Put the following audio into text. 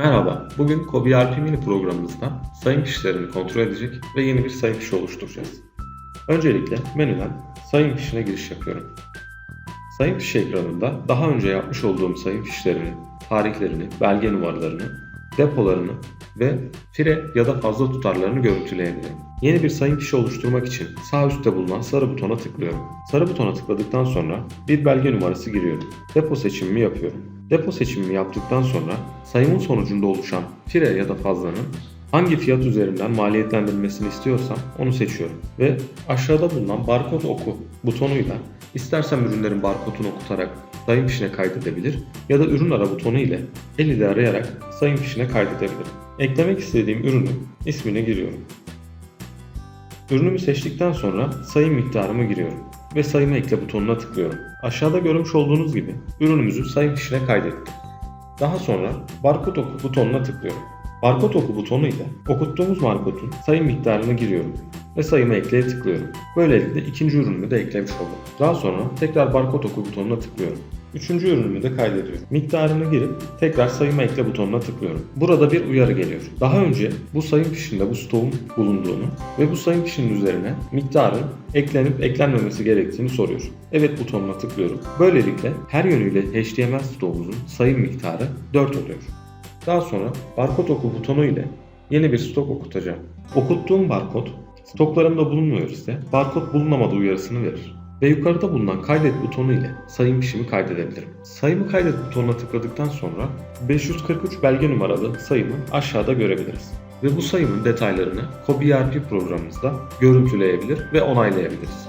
Merhaba, bugün Kobi RP Mini programımızda sayım fişlerini kontrol edecek ve yeni bir sayım fişi oluşturacağız. Öncelikle menüden sayım fişine giriş yapıyorum. Sayım fişi ekranında daha önce yapmış olduğum sayım fişlerini, tarihlerini, belge numaralarını, depolarını ve fire ya da fazla tutarlarını görüntüleyebilirim. Yeni bir sayım fişi oluşturmak için sağ üstte bulunan sarı butona tıklıyorum. Sarı butona tıkladıktan sonra bir belge numarası giriyorum. Depo seçimimi yapıyorum. Depo seçimimi yaptıktan sonra sayımın sonucunda oluşan fire ya da fazlanın hangi fiyat üzerinden maliyetlendirilmesini istiyorsam onu seçiyorum. Ve aşağıda bulunan barkod oku butonuyla istersem ürünlerin barkodunu okutarak sayım fişine kaydedebilir ya da ürün ara butonu ile el ile arayarak sayım fişine kaydedebilirim. Eklemek istediğim ürünün ismini giriyorum. Ürünümü seçtikten sonra sayım miktarımı giriyorum ve sayımı ekle butonuna tıklıyorum. Aşağıda görmüş olduğunuz gibi ürünümüzü sayım fişine kaydettik. Daha sonra barkod oku butonuna tıklıyorum. Barkod oku butonu ile okuttuğumuz barkodun sayım miktarını giriyorum ve sayımı ekleye tıklıyorum. Böylelikle ikinci ürünümü de eklemiş oldum. Daha sonra tekrar barkod oku butonuna tıklıyorum. Üçüncü ürünümü de kaydediyorum. Miktarını girip tekrar sayıma ekle butonuna tıklıyorum. Burada bir uyarı geliyor. Daha önce bu sayım fişinde bu stoğun bulunduğunu ve bu sayım fişinin üzerine miktarın eklenip eklenmemesi gerektiğini soruyor. Evet butonuna tıklıyorum. Böylelikle her yönüyle HTML stoğumuzun sayım miktarı 4 oluyor. Daha sonra barkod oku butonu ile yeni bir stok okutacağım. Okuttuğum barkod stoklarımda bulunmuyor ise barkod bulunamadı uyarısını verir. Ve yukarıda bulunan kaydet butonu ile sayım fişimi kaydedebilirim. Sayımı kaydet butonuna tıkladıktan sonra 543 belge numaralı sayımı aşağıda görebiliriz. Ve bu sayımın detaylarını Kobi ERP programımızda görüntüleyebilir ve onaylayabiliriz.